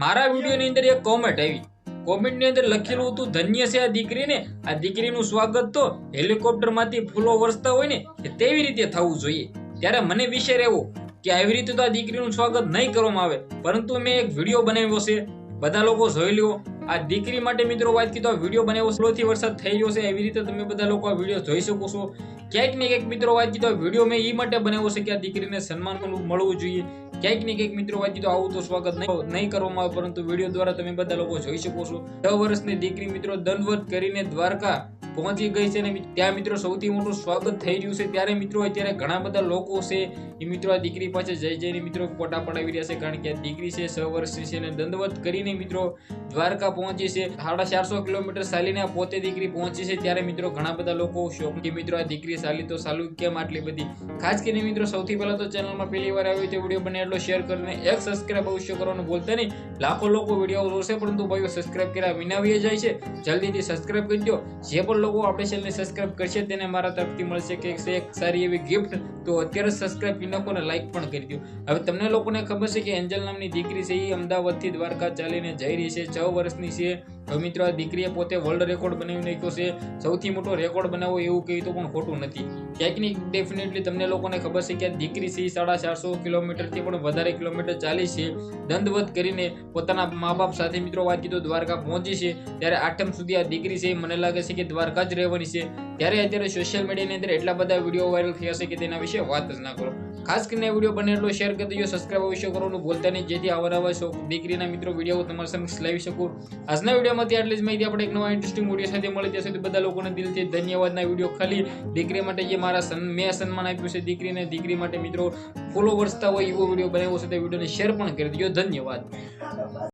મારા વિડીયોની અંદર એક કોમેન્ટ આવી. કોમેન્ટની અંદર લખેલું હતું, ધન્ય છે આ દીકરીને. આ દીકરીનું સ્વાગત તો હેલિકોપ્ટરમાંથી ફૂલો વરસતા હોય ને તેવી રીતે થવું જોઈએ. ત્યારે મને વિશે રહેવો કે આવી રીતે તો આ દીકરીનું સ્વાગત નહીં કરવામાં આવે, પરંતુ મેં એક વીડિયો બનાવ્યો છે. બધા લોકો જોઈ લ્યો. આ દીકરી માટે મિત્રો વાત કીધો વીડિયો બનાવ્યો સ્લોથી વરસાદ થઈ રહ્યો છે, એવી રીતે તમે બધા લોકો આ વીડિયો જોઈ શકો છો. ક્યાંક ને ક્યાંક મિત્રો વાત કીધો વીડિયો મેં એ માટે બનાવ્યો છે કે આ દીકરીને સન્માન મળવું જોઈએ. ક્યાંક ને ક્યાંક મિત્રો વાત કીધું, આવું તો સ્વાગત નહીં કરવામાં આવે, પરંતુ વીડિયો દ્વારા તમે બધા લોકો જોઈ શકો છો. છ વર્ષની દીકરી મિત્રો દંડવત કરીને દ્વારકા પહોંચી ગઈ છે ને ત્યાં મિત્રો સૌથી મોટું સ્વાગત થઈ રહ્યું છે. ત્યારે મિત્રો અત્યારે ઘણા બધા લોકો છે. એ મિત્રો આ દીકરી પાસે જઈ જઈને મિત્રો ફોટા પડાવી રહ્યા છે. કારણ કે આ દીકરી છે છ વર્ષની છે અને દંડવત કરીને મિત્રો દ્વારકા પહોંચી છે. સાડા ચારસો કિલોમીટર ચાલીને પોતે દીકરી પહોંચી છે. ત્યારે મિત્રો ઘણા બધા લોકો શોખ કે મિત્રો આ દીકરી ચાલી તો ચાલુ કેમ આટલી બધી? ખાસ કરીને મિત્રો સૌથી પહેલા તો ચેનલમાં પહેલી વાર આવ્યો તો વીડિયો બને એટલો શેર કરીને એક સબસ્ક્રાઈબ અવશ્ય કરવાનું ભૂલતા નહીં. લાખો લોકો વીડિયો જોશે, પરંતુ ભાઈઓ સબસ્ક્રાઈબ કર્યા વિના જાય છે. જલ્દીથી સબસ્ક્રાઈબ કરી દો. જે પણ લોકો આપણે ચેનલને સબસ્ક્રાઇબ કરશે, તેને મારા તરફથી મળશે કે એક સારી એવી ગિફ્ટ તો અત્યારે સબસ્ક્રાઇબ કરી નાખો અને લાઇક પણ કરી દો. હવે તમને લોકોને ખબર છે કે એન્જલ નામની દીકરી છે, એ અમદાવાદથી દ્વારકા ચાલીને જઈ રહી છે, છ વર્ષની છે. હવે મિત્રો, આ દીકરીએ પોતે વર્લ્ડ રેકોર્ડ બનાવી નાખ્યો છે. સૌથી મોટો રેકોર્ડ બનાવવો એવું કહ્યું તો પણ ખોટું નથી. ક્યાંક ડેફિનેટલી તમને લોકોને ખબર છે કે દીકરી છે સાડા ચારસો કિલોમીટરથી પણ વધારે કિલોમીટર ચાલી છે. દંડવત કરીને પોતાના મા બાપ સાથે મિત્રો વાત કીધું, દ્વારકા પહોંચી છે. ત્યારે આઠમ સુધી આ દીકરી છે મને લાગે છે કે દ્વારકા જ રહેવાની છે. ત્યારે અત્યારે સોશિયલ મીડિયાની અંદર એટલા બધા વીડિયો વાયરલ થયા છે કે તેના વિશે વાત જ ના કરો. ખાસ કરીને વીડિયો બને એટલો શેર કરી દેજો સબસ્ક્રાઈબ અવશ્ય કરવાનું ભૂલતા નહીં, જેથી અવારનવાર દીકરીના મિત્રો વીડિયો તમારા સમક્ષ લાવી શકું. આજના વિડીયોમાંથી આટલી જ માહિતી આપણે એક નવા ઇન્ટરેસ્ટિંગ વીડિયો સાથે મળી. ત્યાં સુધી બધા લોકોને દિલથી ધન્યવાદના વીડિયો ખાલી. દીકરી માટે જે મારા મેં સન્માન આપ્યું છે દીકરીને, દીકરી માટે મિત્રો ફોલો વર્ષતા હોય એવો વીડિયો બનાવ્યો છે, તે વિડીયોને શેર પણ કરી દેજો. ધન્યવાદ.